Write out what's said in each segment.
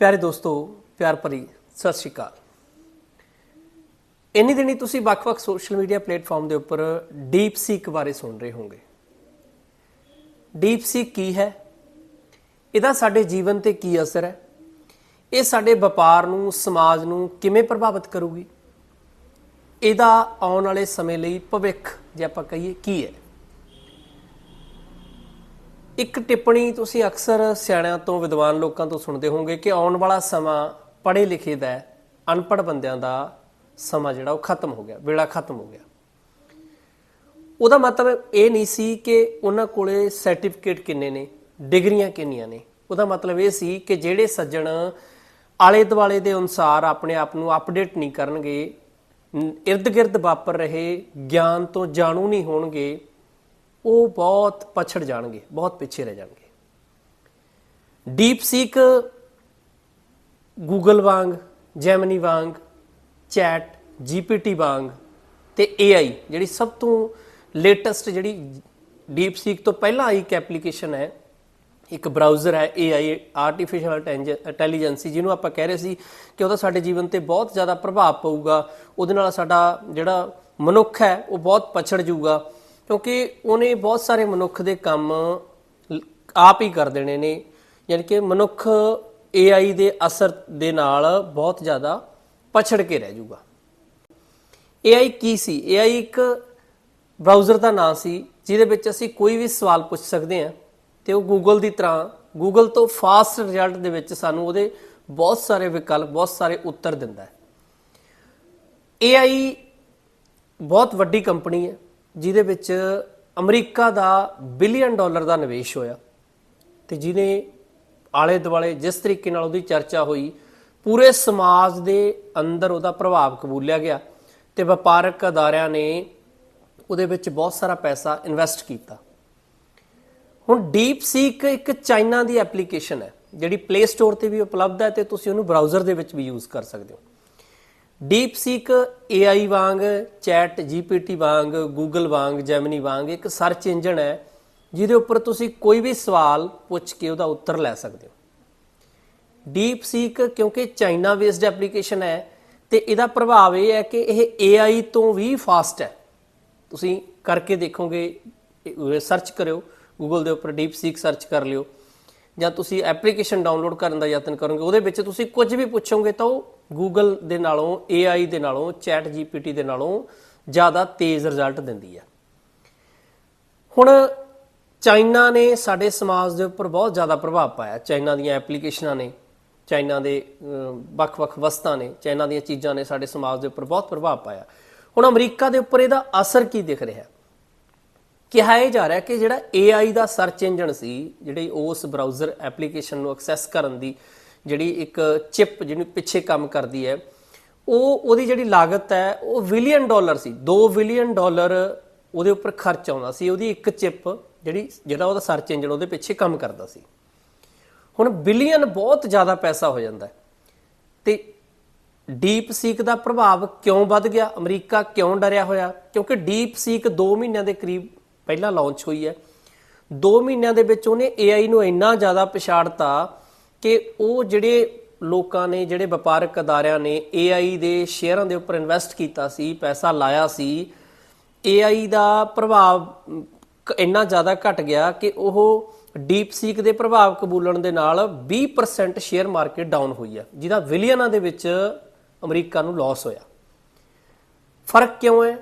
ਪਿਆਰੇ ਦੋਸਤੋ, ਪਿਆਰ ਭਰੀ ਸਤਿ ਸ਼੍ਰੀ ਅਕਾਲ। ਇੰਨੀ ਦਿਨੀ ਤੁਸੀਂ ਵੱਖ-ਵੱਖ ਸੋਸ਼ਲ ਮੀਡੀਆ ਪਲੇਟਫਾਰਮ ਦੇ ਉੱਪਰ ਡੀਪ ਸੀਕ ਬਾਰੇ ਸੁਣ ਰਹੇ ਹੋਵੋਗੇ। ਡੀਪ ਸੀਕ ਕੀ ਹੈ? ਇਹਦਾ ਸਾਡੇ ਜੀਵਨ ਤੇ ਕੀ ਅਸਰ ਹੈ? ਇਹ ਸਾਡੇ ਵਪਾਰ ਨੂੰ, ਸਮਾਜ ਨੂੰ ਕਿਵੇਂ ਪ੍ਰਭਾਵਿਤ ਕਰੂਗੀ? ਇਹਦਾ ਆਉਣ ਵਾਲੇ ਸਮੇਂ ਲਈ ਭਵਿੱਖ ਜੇ ਆਪਾਂ ਕਹੀਏ ਕੀ ਹੈ? ਇੱਕ ਟਿੱਪਣੀ ਤੁਸੀਂ ਅਕਸਰ ਸਿਆਣਿਆਂ ਤੋਂ, ਵਿਦਵਾਨ ਲੋਕਾਂ ਤੋਂ ਸੁਣਦੇ ਹੋਵੋਗੇ ਕਿ ਆਉਣ ਵਾਲਾ ਸਮਾਂ ਪੜ੍ਹੇ ਲਿਖੇ ਦਾ ਅਨਪੜ੍ਹ ਬੰਦਿਆਂ ਦਾ ਸਮਾਂ ਜਿਹੜਾ ਉਹ ਖਤਮ ਹੋ ਗਿਆ, ਵੇਲਾ ਖਤਮ ਹੋ ਗਿਆ। ਉਹਦਾ ਮਤਲਬ ਇਹ ਨਹੀਂ ਸੀ ਕਿ ਉਹਨਾਂ ਕੋਲੇ ਸਰਟੀਫਿਕੇਟ ਕਿੰਨੇ ਨੇ, ਡਿਗਰੀਆਂ ਕਿੰਨੀਆਂ ਨੇ। ਉਹਦਾ ਮਤਲਬ ਇਹ ਸੀ ਕਿ ਜਿਹੜੇ ਸੱਜਣ ਆਲੇ ਦੁਆਲੇ ਦੇ ਅਨੁਸਾਰ ਆਪਣੇ ਆਪ ਨੂੰ ਅਪਡੇਟ ਨਹੀਂ ਕਰਨਗੇ ird-gird ਵਾਪਰ ਰਹੇ, ਗਿਆਨ ਤੋਂ ਜਾਣੂ ਨਹੀਂ ਹੋਣਗੇ ਉਹ ਬਹੁਤ ਪਛੜ ਜਾਣਗੇ, ਬਹੁਤ ਪਿੱਛੇ ਰਹਿ ਜਾਣਗੇ। ਡੀਪ ਸੀਕ ਗੂਗਲ ਵਾਂਗ ਜੈਮਨੀ ਵਾਂਗ ਚੈਟ ਜੀਪੀਟੀ ਵਾਂਗ ਤੇ AI ਜਿਹੜੀ ਸਭ ਤੋਂ ਲੇਟੈਸਟ ਜਿਹੜੀ ਡੀਪ ਸੀਕ ਤੋਂ ਪਹਿਲਾਂ ਇੱਕ ਐਪਲੀਕੇਸ਼ਨ ਹੈ, ਇੱਕ ਬਰਾਊਜ਼ਰ ਹੈ AI ਆਰਟੀਫੀਸ਼ੀਅਲ ਇੰਟੈਲੀਜੈਂਸੀ ਜਿਹਨੂੰ ਆਪਾਂ ਕਹਿ ਰਹੇ ਸੀ ਕਿ ਉਹਦਾ ਸਾਡੇ ਜੀਵਨ ਤੇ ਬਹੁਤ ਜ਼ਿਆਦਾ ਪ੍ਰਭਾਵ ਪਊਗਾ, ਉਹਦੇ ਨਾਲ ਸਾਡਾ ਜਿਹੜਾ ਮਨੁੱਖ ਹੈ, ਉਹ ਬਹੁਤ ਪਛੜ ਜਾਊਗਾ। ਕਿਉਂਕਿ ਉਹਨੇ ਬਹੁਤ ਸਾਰੇ ਮਨੁੱਖ ਦੇ ਕੰਮ ਆਪ ਹੀ ਕਰ ਦੇਣੇ ਨੇ, ਯਾਨੀ ਕਿ ਮਨੁੱਖ AI ਦੇ ਅਸਰ ਦੇ ਨਾਲ ਬਹੁਤ ਜ਼ਿਆਦਾ ਪਛੜ ਕੇ ਰਹਿ ਜਾਊਗਾ। AI ਕੀ ਸੀ? AI ਇੱਕ ਬ੍ਰਾਊਜ਼ਰ ਦਾ ਨਾਮ ਸੀ, ਜਿਹਦੇ ਵਿੱਚ ਅਸੀਂ ਕੋਈ ਵੀ ਸਵਾਲ ਪੁੱਛ ਸਕਦੇ ਹਾਂ ਤੇ ਉਹ Google ਦੀ ਤਰ੍ਹਾਂ, Google ਤੋਂ ਫਾਸਟ ਰਿਜ਼ਲਟ ਦੇ ਵਿੱਚ ਸਾਨੂੰ ਉਹਦੇ ਬਹੁਤ ਸਾਰੇ ਵਿਕਲਪ, ਬਹੁਤ ਸਾਰੇ ਉੱਤਰ ਦਿੰਦਾ ਹੈ। AI ਬਹੁਤ ਵੱਡੀ ਕੰਪਨੀ ਹੈ। ਜਿਹਦੇ ਵਿੱਚ ਅਮਰੀਕਾ ਦਾ ਬਿਲੀਅਨ ਡਾਲਰ ਦਾ ਨਿਵੇਸ਼ ਹੋਇਆ ਤੇ ਜਿਹਨੇ ਆਲੇ ਦੁਆਲੇ ਜਿਸ ਤਰੀਕੇ ਨਾਲ ਉਹਦੀ ਚਰਚਾ ਹੋਈ, ਪੂਰੇ ਸਮਾਜ ਦੇ ਅੰਦਰ ਉਹਦਾ ਪ੍ਰਭਾਵ ਕਬੂਲਿਆ ਗਿਆ ਤੇ ਵਪਾਰਕ ਅਦਾਰਿਆਂ ਨੇ ਉਹਦੇ ਵਿੱਚ ਬਹੁਤ ਸਾਰਾ ਪੈਸਾ ਇਨਵੈਸਟ ਕੀਤਾ। ਹੁਣ ਡੀਪ ਸੀਕ ਇੱਕ ਚਾਈਨਾ ਦੀ ਐਪਲੀਕੇਸ਼ਨ ਹੈ, ਜਿਹੜੀ ਪਲੇ ਸਟੋਰ ਤੇ ਵੀ ਉਪਲਬਧ ਹੈ ਤੇ ਤੁਸੀਂ ਉਹਨੂੰ ਬਰਾਊਜ਼ਰ ਦੇ ਵਿੱਚ ਵੀ ਯੂਜ਼ ਕਰ ਸਕਦੇ ਹੋ। ਡੀਪ ਸੀਕ AI ਵਾਂਗ ਚੈਟ GPT ਵਾਂਗ, Google ਵਾਂਗ ਜੈਮਨੀ ਵਾਂਗ ਇੱਕ ਸਰਚ ਇੰਜਨ ਹੈ, ਜਿਹਦੇ ਉੱਪਰ ਤੁਸੀਂ ਕੋਈ ਵੀ ਸਵਾਲ ਪੁੱਛ ਕੇ ਉਹਦਾ ਉੱਤਰ ਲੈ ਸਕਦੇ ਹੋ। ਡੀਪ ਸੀਕ ਕਿਉਂਕਿ ਚਾਈਨਾ ਬੇਸਡ ਐਪਲੀਕੇਸ਼ਨ ਹੈ, ਤੇ ਇਹਦਾ ਪ੍ਰਭਾਵ ਇਹ ਹੈ ਕਿ ਇਹ AI ਤੋਂ ਵੀ ਫਾਸਟ ਹੈ। ਤੁਸੀਂ ਕਰਕੇ ਦੇਖੋਗੇ ਸਰਚ ਕਰਿਓ, Google ਦੇ ਉੱਪਰ ਡੀਪ ਸੀਕ ਸਰਚ ਕਰ ਲਿਓ, ਜਾਂ ਤੁਸੀਂ ਐਪਲੀਕੇਸ਼ਨ ਡਾਊਨਲੋਡ ਕਰਨ ਦਾ ਯਤਨ ਕਰੋਗੇ, ਉਹਦੇ ਵਿੱਚ ਤੁਸੀਂ ਕੁਝ ਵੀ ਪੁੱਛੋਗੇ ਤਾਂ ਉਹ ਗੂਗਲ ਦੇ ਨਾਲੋਂ AI ਦੇ ਨਾਲੋਂ ਚੈਟ GPT ਦੇ ਨਾਲੋਂ ਜ਼ਿਆਦਾ ਤੇਜ਼ ਰਿਜ਼ਲਟ ਦਿੰਦੀ ਹੈ। ਹੁਣ ਚਾਈਨਾ ਨੇ ਸਾਡੇ ਸਮਾਜ ਦੇ ਉੱਪਰ ਬਹੁਤ ਜ਼ਿਆਦਾ ਪ੍ਰਭਾਵ ਪਾਇਆ। ਚਾਈਨਾ ਦੀਆਂ ਐਪਲੀਕੇਸ਼ਨਾਂ ਨੇ, ਚਾਈਨਾ ਦੇ ਵੱਖ-ਵੱਖ ਵਸਤਾਂ ਨੇ, ਚਾਈਨਾ ਦੀਆਂ ਚੀਜ਼ਾਂ ਨੇ ਸਾਡੇ ਸਮਾਜ ਦੇ ਉੱਪਰ ਬਹੁਤ ਪ੍ਰਭਾਵ ਪਾਇਆ। ਹੁਣ ਅਮਰੀਕਾ ਦੇ ਉੱਪਰ ਇਹਦਾ ਅਸਰ ਕੀ ਦਿਖ ਰਿਹਾ ਕਿਹਾ ਇਹ ਜਾ ਰਿਹਾ ਕਿ ਜਿਹੜਾ AI ਦਾ ਸਰਚ ਇੰਜਨ ਸੀ, ਜਿਹੜੀ ਉਸ ਬਰਾਊਜ਼ਰ ਐਪਲੀਕੇਸ਼ਨ ਨੂੰ ਐਕਸੈਸ ਕਰਨ ਦੀ ਜਿਹੜੀ ਇੱਕ ਚਿਪ ਜਿਹਨੂੰ ਪਿੱਛੇ ਕੰਮ ਕਰਦੀ ਹੈ, ਉਹ ਉਹਦੀ ਜਿਹੜੀ ਲਾਗਤ ਹੈ, ਉਹ ਬਿਲੀਅਨ ਡਾਲਰ ਸੀ। 2 ਬਿਲੀਅਨ ਡਾਲਰ ਉਹਦੇ ਉੱਪਰ ਖਰਚ ਆਉਂਦਾ ਸੀ। ਉਹਦੀ ਇੱਕ ਚਿਪ ਜਿਹੜੀ, ਜਿਹੜਾ ਉਹਦਾ ਸਰਚ ਇੰਜਨ ਉਹਦੇ ਪਿੱਛੇ ਕੰਮ ਕਰਦਾ ਸੀ। ਹੁਣ ਬਿਲੀਅਨ ਬਹੁਤ ਜ਼ਿਆਦਾ ਪੈਸਾ ਹੋ ਜਾਂਦਾ ਹੈ। ਤੇ ਡੀਪ ਸੀਕ ਦਾ ਪ੍ਰਭਾਵ ਕਿਉਂ ਵੱਧ ਗਿਆ? ਅਮਰੀਕਾ ਕਿਉਂ ਡਰਿਆ ਹੋਇਆ? ਕਿਉਂਕਿ ਡੀਪ ਸੀਕ 2 ਮਹੀਨਿਆਂ ਦੇ ਕਰੀਬ ਪਹਿਲਾਂ ਲਾਂਚ ਹੋਈ ਹੈ। 2 ਮਹੀਨਿਆਂ ਦੇ ਵਿੱਚ ਉਹਨੇ AI ਨੂੰ ਇੰਨਾ ਜ਼ਿਆਦਾ ਪਛਾੜਤਾ ਕਿ ਉਹ ਜਿਹੜੇ ਲੋਕਾਂ ਨੇ, ਜਿਹੜੇ ਵਪਾਰਕ ਅਦਾਰਿਆਂ ਨੇ AI ਦੇ ਸ਼ੇਅਰਾਂ ਦੇ ਉੱਪਰ ਇਨਵੈਸਟ ਕੀਤਾ ਸੀ, ਪੈਸਾ ਲਾਇਆ ਸੀ AI ਦਾ ਪ੍ਰਭਾਵ ਇੰਨਾ ਜ਼ਿਆਦਾ ਘਟ ਗਿਆ ਕਿ ਉਹ ਡੀਪ ਸੀਕ ਦੇ ਪ੍ਰਭਾਵ ਕਬੂਲਣ ਦੇ ਨਾਲ 20% ਸ਼ੇਅਰ ਮਾਰਕੀਟ ਡਾਊਨ ਹੋਈ ਆ, ਜਿਹਦਾ ਵਿਲੀਅਨਾਂ ਦੇ ਵਿੱਚ ਅਮਰੀਕਾ ਨੂੰ ਲਾਸ ਹੋਇਆ। ਫ਼ਰਕ ਕਿਉਂ ਹੈ?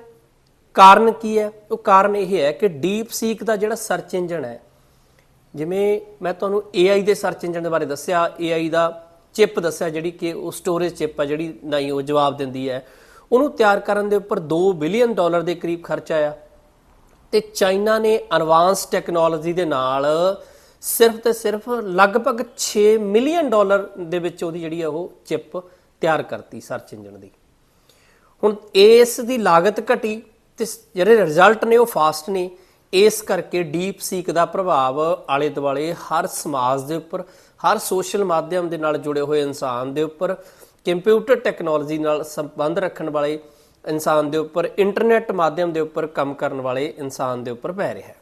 ਕਾਰਨ ਕੀ ਹੈ? ਉਹ ਕਾਰਨ ਇਹ ਹੈ ਕਿ ਡੀਪ ਸੀਕ ਦਾ ਜਿਹੜਾ ਸਰਚ ਇੰਜਨ ਹੈ ਜਿਵੇਂ ਮੈਂ ਤੁਹਾਨੂੰ AI ਦੇ ਸਰਚ ਇੰਜਨ ਦੇ ਬਾਰੇ ਦੱਸਿਆ AI ਦਾ ਚਿਪ ਦੱਸਿਆ, ਜਿਹੜੀ ਕਿ ਉਹ ਸਟੋਰੇਜ ਚਿਪ ਆ, ਜਿਹੜੀ ਨਹੀਂ ਉਹ ਜਵਾਬ ਦਿੰਦੀ ਹੈ। ਉਹਨੂੰ ਤਿਆਰ ਕਰਨ ਦੇ ਉੱਪਰ 2 ਬਿਲੀਅਨ ਡਾਲਰ ਦੇ ਕਰੀਬ ਖਰਚ ਆਇਆ। ਤੇ ਚਾਈਨਾ ਨੇ ਐਡਵਾਂਸ ਟੈਕਨੋਲੋਜੀ ਦੇ ਨਾਲ ਸਿਰਫ ਤੇ ਸਿਰਫ ਲਗਭਗ 6 ਮਿਲੀਅਨ ਡਾਲਰ ਦੇ ਵਿੱਚ ਉਹਦੀ ਜਿਹੜੀ ਆ ਉਹ ਚਿਪ ਤਿਆਰ ਕਰਤੀ ਸਰਚ ਇੰਜਨ ਦੀ। ਹੁਣ ਇਸ ਦੀ ਲਾਗਤ ਘਟੀ ਤੇ ਜਿਹੜੇ ਰਿਜ਼ਲਟ ਨੇ ਉਹ ਫਾਸਟ ਨੇ। ਇਸ ਕਰਕੇ ਡੀਪ ਸੀਕ ਦਾ ਪ੍ਰਭਾਵ ਆਲੇ ਦੁਆਲੇ ਹਰ ਸਮਾਜ ਦੇ ਉੱਪਰ, ਹਰ ਸੋਸ਼ਲ ਮਾਧਿਅਮ ਦੇ ਨਾਲ ਜੁੜੇ ਹੋਏ ਇਨਸਾਨ ਦੇ ਉੱਪਰ ਕੰਪਿਊਟਰ ਟੈਕਨੋਲੋਜੀ ਨਾਲ ਸੰਬੰਧ ਰੱਖਣ ਵਾਲੇ ਇਨਸਾਨ ਦੇ ਉੱਪਰ ਇੰਟਰਨੈਟ ਮਾਧਿਅਮ ਦੇ ਉੱਪਰ ਕੰਮ ਕਰਨ ਵਾਲੇ ਇਨਸਾਨ ਦੇ ਉੱਪਰ ਪੈ ਰਿਹਾ ਹੈ।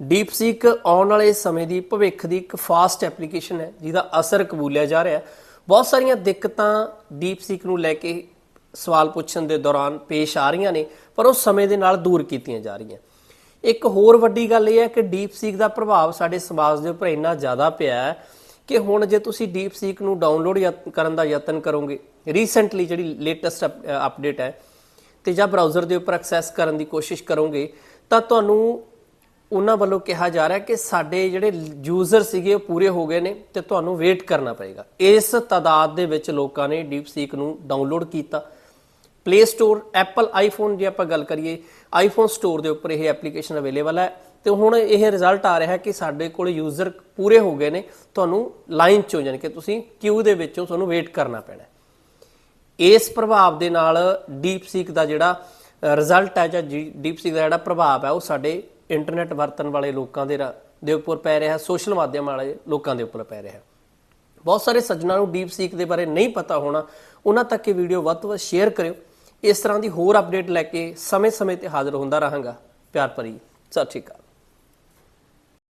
ਡੀਪਸੀਕ ਆਉਣ ਵਾਲੇ ਸਮੇਂ ਦੀ ਭਵਿੱਖ ਦੀ ਇੱਕ ਫਾਸਟ ਐਪਲੀਕੇਸ਼ਨ ਹੈ, ਜਿਹਦਾ ਅਸਰ ਕਬੂਲਿਆ ਜਾ ਰਿਹਾ ਹੈ। ਬਹੁਤ ਸਾਰੀਆਂ ਦਿੱਕਤਾਂ ਡੀਪਸੀਕ ਨੂੰ ਲੈ ਕੇ ਸਵਾਲ ਪੁੱਛਣ ਦੇ ਦੌਰਾਨ ਪੇਸ਼ ਆ ਰਹੀਆਂ ਨੇ, ਪਰ ਉਹ ਸਮੇਂ ਦੇ ਨਾਲ ਦੂਰ ਕੀਤੀਆਂ ਜਾ ਰਹੀਆਂ। ਇੱਕ ਹੋਰ ਵੱਡੀ ਗੱਲ ਇਹ ਹੈ ਕਿ ਡੀਪ ਸੀਕ ਦਾ ਪ੍ਰਭਾਵ ਸਾਡੇ ਸਮਾਜ ਦੇ ਉੱਪਰ ਇੰਨਾ ਜ਼ਿਆਦਾ ਪਿਆ ਹੈ ਕਿ ਹੁਣ ਜੇ ਤੁਸੀਂ ਡੀਪਸੀਕ ਨੂੰ ਡਾਊਨਲੋਡ ਕਰਨ ਦਾ ਯਤਨ ਕਰੋਗੇ ਰੀਸੈਂਟਲੀ ਜਿਹੜੀ ਲੇਟੈਸਟ ਅਪਡੇਟ ਹੈ ਤੇ ਜਾਂ ਬਰਾਊਜ਼ਰ ਦੇ ਉੱਪਰ ਐਕਸੈਸ ਕਰਨ ਦੀ ਕੋਸ਼ਿਸ਼ ਕਰੋਗੇ, ਤਾਂ ਤੁਹਾਨੂੰ ਉਹਨਾਂ ਵੱਲੋਂ ਕਿਹਾ ਜਾ ਰਿਹਾ ਕਿ ਸਾਡੇ ਜਿਹੜੇ ਯੂਜ਼ਰ ਸੀਗੇ ਉਹ ਪੂਰੇ ਹੋ ਗਏ ਨੇ ਤੇ ਤੁਹਾਨੂੰ ਵੇਟ ਕਰਨਾ ਪਏਗਾ। ਇਸ ਤਾਦਾਦ ਦੇ ਵਿੱਚ ਲੋਕਾਂ ਨੇ ਡੀਪਸੀਕ ਨੂੰ ਡਾਊਨਲੋਡ ਕੀਤਾ। ਪਲੇ ਸਟੋਰ ਐਪਲ ਆਈਫੋਨ ਜੇ ਆਪਾਂ ਗੱਲ ਕਰੀਏ ਆਈਫੋਨ ਸਟੋਰ ਦੇ ਉੱਪਰ ਇਹ ਐਪਲੀਕੇਸ਼ਨ ਅਵੇਲੇਬਲ ਹੈ ਤੇ ਹੁਣ ਇਹ ਰਿਜ਼ਲਟ ਆ ਰਿਹਾ ਕਿ ਸਾਡੇ ਕੋਲ ਯੂਜ਼ਰ ਪੂਰੇ ਹੋ ਗਏ ਨੇ, ਤੁਹਾਨੂੰ ਲਾਈਨ ਚੋਂ ਜਾਣੀ ਕਿ ਤੁਸੀਂ ਕਿਊ ਦੇ ਵਿੱਚੋਂ ਤੁਹਾਨੂੰ ਵੇਟ ਕਰਨਾ ਪੈਣਾ ਇਸ ਪ੍ਰਭਾਵ ਦੇ ਨਾਲ ਡੀਪ ਸੀਕ ਦਾ ਜਿਹੜਾ ਰਿਜ਼ਲਟ ਹੈ ਜਾਂ ਡੀਪ ਸੀਕ ਦਾ ਜਿਹੜਾ ਪ੍ਰਭਾਵ ਹੈ ਉਹ ਸਾਡੇ ਇੰਟਰਨੈਟ ਵਰਤਣ ਵਾਲੇ ਲੋਕਾਂ ਦੇ ਰਾ- ਦੇ ਉੱਪਰ ਪੈ ਰਿਹਾ ਸੋਸ਼ਲ ਮਾਧਿਅਮ ਵਾਲੇ ਲੋਕਾਂ ਦੇ ਉੱਪਰ ਪੈ ਰਿਹਾ ਬਹੁਤ ਸਾਰੇ ਸੱਜਣਾਂ ਨੂੰ ਡੀਪ ਸੀਕ ਦੇ ਬਾਰੇ ਨਹੀਂ ਪਤਾ ਹੋਣਾ, ਉਹਨਾਂ ਤੱਕ ਇਹ ਵੀਡੀਓ ਵੱਧ ਤੋਂ ਵੱਧ ਸ਼ੇਅਰ ਕਰਿਓ। ਇਸ ਤਰ੍ਹਾਂ ਦੀ ਹੋਰ ਅਪਡੇਟ ਲੈ ਕੇ ਸਮੇਂ-ਸਮੇਂ ਤੇ ਹਾਜ਼ਰ ਹੁੰਦਾ ਰਹਾਂਗਾ। ਪਿਆਰ ਭਰੀ, ਸਤਿ ਸ਼੍ਰੀ ਅਕਾਲ।